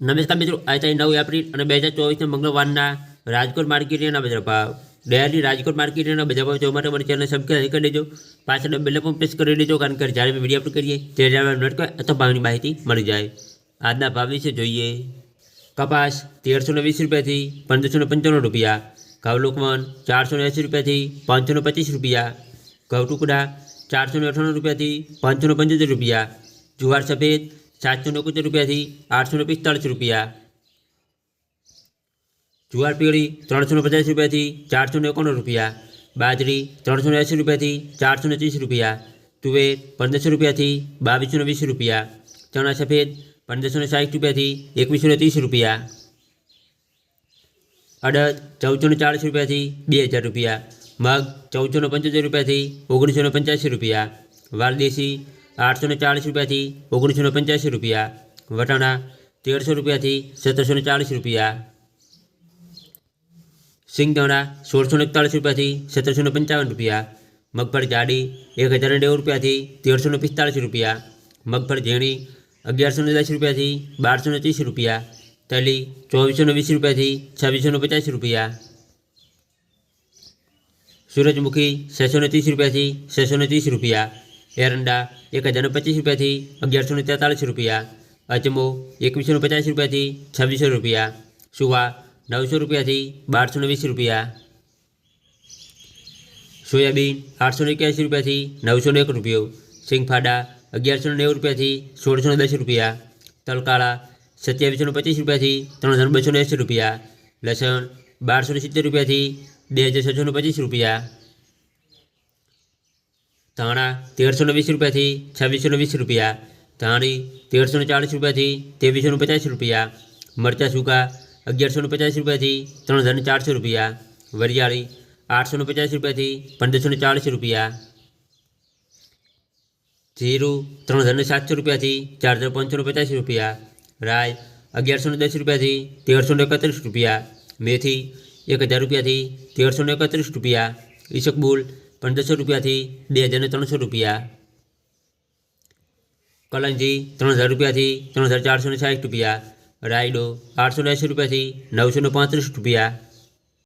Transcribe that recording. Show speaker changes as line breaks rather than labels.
નમસ્કાર મિત્રો, આજે તારીખ નવ એપ્રિલ અને બે હજાર ચોવીસના મંગળવારના રાજકોટ માર્કેટના બજાર ભાવ. ડેલી રાજકોટ માર્કેટના બજાર ભાવ. જોવા માટે મારી ચેનલ સબસ્ક્રાઈબ કરી દેજો, પાછળ બેલ પણ પ્રેસ કરી દેજો, કારણ કે જ્યારે વીડિયો અપલોડ કરીએ, ત્યારે નોટ કરે અથવા ભાવની માહિતી મળી જાય. આજના ભાવ વિશે જોઈએ. કપાસ તેરસો ને વીસ રૂપિયાથી પંદરસો ને પંચાણું રૂપિયા. ઘઉં ચારસો ને એંસી રૂપિયાથી પાંચસો ને પચીસ રૂપિયા. ઘઉં ટુકડા ચારસો ને અઠ્ઠાણું રૂપિયાથી પાંચસો ને પંચોતેર રૂપિયા. જુવાર સફેદ સાતસો ને એકોતેર રૂપિયાથી આઠસો ને પિસ્તાળીસ રૂપિયા જુવાર પીળી ત્રણસો ને પચાસ રૂપિયાથી ચારસો ને એકોણું રૂપિયા બાજરી ત્રણસો ને એંસી રૂપિયાથી ચારસો ને ત્રીસ રૂપિયા તુવેર પંદરસો રૂપિયાથી બાવીસો ને વીસ રૂપિયા ચણા સફેદ પંદરસો ને સાઠ રૂપિયાથી એકવીસો ને ત્રીસ રૂપિયા અડદ ચૌદસો ને ચાળીસ રૂપિયાથી બે હજાર રૂપિયા મગ ચૌદસો ને પંચોતેર રૂપિયાથી ઓગણીસો ને પંચ્યાસી રૂપિયા વાલદેશી આઠસો ને ચાળીસ રૂપિયાથી ઓગણીસો ને પંચ્યાસી રૂપિયા વટાણા તેરસો રૂપિયાથી સત્તરસો ને ચાળીસ રૂપિયા સિંગદાણા સોળસો ને એકતાળીસ રૂપિયાથી સત્તરસો ને પંચાવન રૂપિયા મગફળી જાડી એક હજાર ને નેવું રૂપિયાથી તેરસો ને પિસ્તાળીસ રૂપિયા મગફળી ઝીણી અગિયારસો ને દસ રૂપિયાથી બારસો ને ત્રીસ રૂપિયા તલી ચોવીસો ને વીસ રૂપિયાથી છવ્વીસો ને પચાસ રૂપિયા સૂરજમુખી છસો ને ત્રીસ રૂપિયાથી છસો ને ત્રીસ રૂપિયા એરંડા એક હજાર ને પચીસ રૂપિયાથી અગિયારસો ને તેતાલીસ રૂપિયા અજમો એકવીસો ને પચાસ રૂપિયાથી છવ્વીસો રૂપિયા સુવા નવસો રૂપિયાથી બારસો ને વીસ રૂપિયા સોયાબીન આઠસો ને એક્યાસી રૂપિયાથી નવસો ને એક રૂપિયો સિંગફાડા અગિયારસો ને નેવું રૂપિયાથી સોળસો ને દસ રૂપિયા તલકાળા સત્યાવીસો ને પચીસ રૂપિયાથી ત્રણ હજાર બસો ને એંસી રૂપિયા લસણ બારસો ને સિત્તેર રૂપિયાથી બે હજાર છસો ને પચીસ રૂપિયા ધાણા તેરસો ને વીસ રૂપિયાથી છવ્વીસો ને વીસ રૂપિયા ધાણી તેરસો ને ચાળીસ રૂપિયાથી ત્રેવીસો ને પચાસ રૂપિયા મરચાં સૂકા અગિયારસો ને પચાસ રૂપિયાથી ત્રણ હજાર ને ચારસો રૂપિયા વરિયાળી આઠસો ને પચાસ રૂપિયાથી પંદરસો ને ચાળીસ રૂપિયા જીરું ત્રણ હજાર ને સાતસો રૂપિયાથી ચાર હજાર પાંચસો ને પચાસ રૂપિયા રાય અગિયારસો ને દસ રૂપિયાથી તેરસો ને એકત્રીસ રૂપિયા મેથી એક હજાર રૂપિયાથી તેરસો ને એકત્રીસ રૂપિયા ઈસકબુલ પંદરસો રૂપિયાથી બે હજારને ત્રણસો રૂપિયા. કલંજી ત્રણ હજાર રૂપિયાથી ત્રણ હજાર ચારસો ને સાઠ રૂપિયા. રાયડો આઠસો ને એંસી રૂપિયાથી નવસો ને પાંત્રીસ રૂપિયા.